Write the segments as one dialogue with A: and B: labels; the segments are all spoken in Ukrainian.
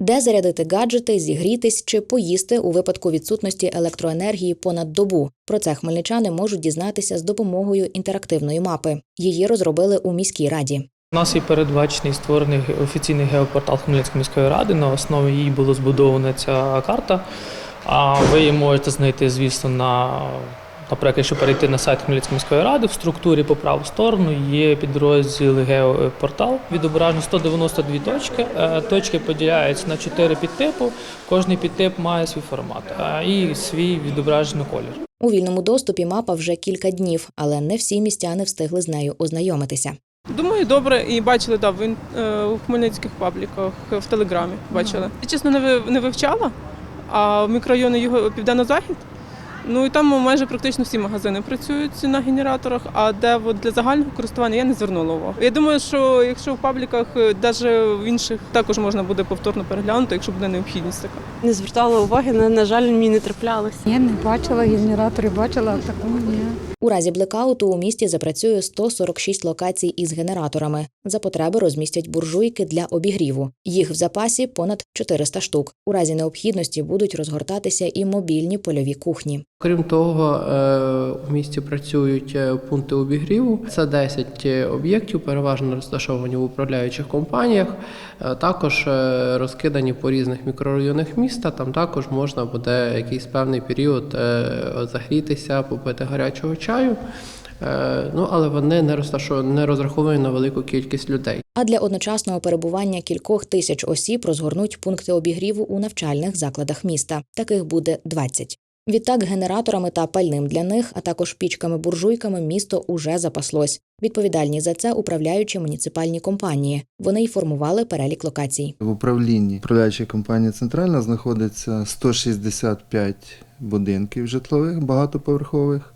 A: де зарядити гаджети, зігрітись чи поїсти у випадку відсутності електроенергії понад добу. Про це хмельничани можуть дізнатися з допомогою інтерактивної мапи. Її розробили у міській раді.
B: У нас є передбачений створений офіційний геопортал Хмельницької міської ради. На основі її була збудована ця карта. А ви її можете знайти, звісно, на наприклад, якщо перейти на сайт Хмельницької міської ради, в структурі по праву сторону є підрозділ геопортал. Відображено 192 точки. Е, Точки поділяються на 4 підтипу. Кожний підтип має свій формат е, і свій відображений колір.
A: У вільному доступі мапа вже кілька днів, але не всі містяни встигли з нею ознайомитися.
C: Думаю, добре, і бачили да, в, е, у хмельницьких пабліках, в Телеграмі бачили. Чесно не, ви- не вивчала, а в мікрорайони його південно-захід. Ну і там майже практично всі магазини працюють на генераторах, а де от для загального користування я не звернула увагу. Я думаю, що якщо в пабліках, навіть в інших, також можна буде повторно переглянути, якщо буде необхідність така.
D: Не звертала уваги, на, на жаль, мені не траплялося.
E: Я не бачила генератори, бачила а такого ні.
A: У разі блекауту у місті запрацює 146 локацій із генераторами. За потреби розмістять буржуйки для обігріву. Їх в запасі понад 400 штук. У разі необхідності будуть розгортатися і мобільні польові кухні.
F: Крім того, е, у місті працюють е, пункти обігріву. Це 10 об'єктів, переважно розташовані в управляючих компаніях. Е, Також е, розкидані по різних мікрорайонах міста. Там також можна буде якийсь певний період е, загрітися, попити гарячого чаю. Е, Ну, але вони не розташовані, не розраховані на велику кількість людей.
A: А для одночасного перебування кількох тисяч осіб розгорнуть пункти обігріву у навчальних закладах міста. Таких буде 20. Відтак, генераторами та пальним для них, а також пічками-буржуйками місто уже запаслось. Відповідальні за це управляючі муніципальні компанії. Вони й формували перелік локацій.
G: В управлінні управляючої компанії Центральна знаходиться 165 будинків житлових багатоповерхових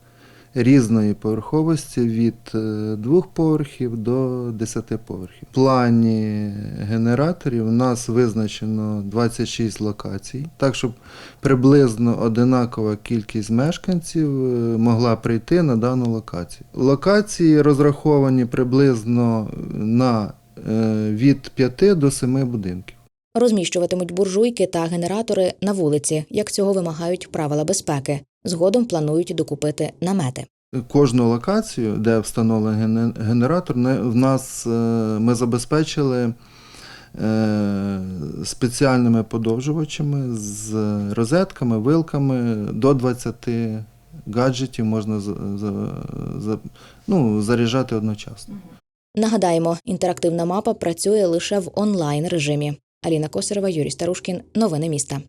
G: різної поверховості від е, двох поверхів до 10 поверхів. В плані генераторів у нас визначено 26 локацій, так щоб приблизно одинакова кількість мешканців е, могла прийти на дану локацію. Локації розраховані приблизно на е, від 5 до 7 будинків.
A: Розміщуватимуть буржуйки та генератори на вулиці, як цього вимагають правила безпеки. Згодом планують докупити намети.
G: Кожну локацію, де встановлений генератор, не- в нас е, ми забезпечили е, спеціальними подовжувачами з розетками, вилками до 20 гаджетів можна за, ну, заряджати одночасно.
A: Нагадаємо, інтерактивна мапа працює лише в онлайн режимі. Аліна Косарева, Юрій Старушкін. Новини міста.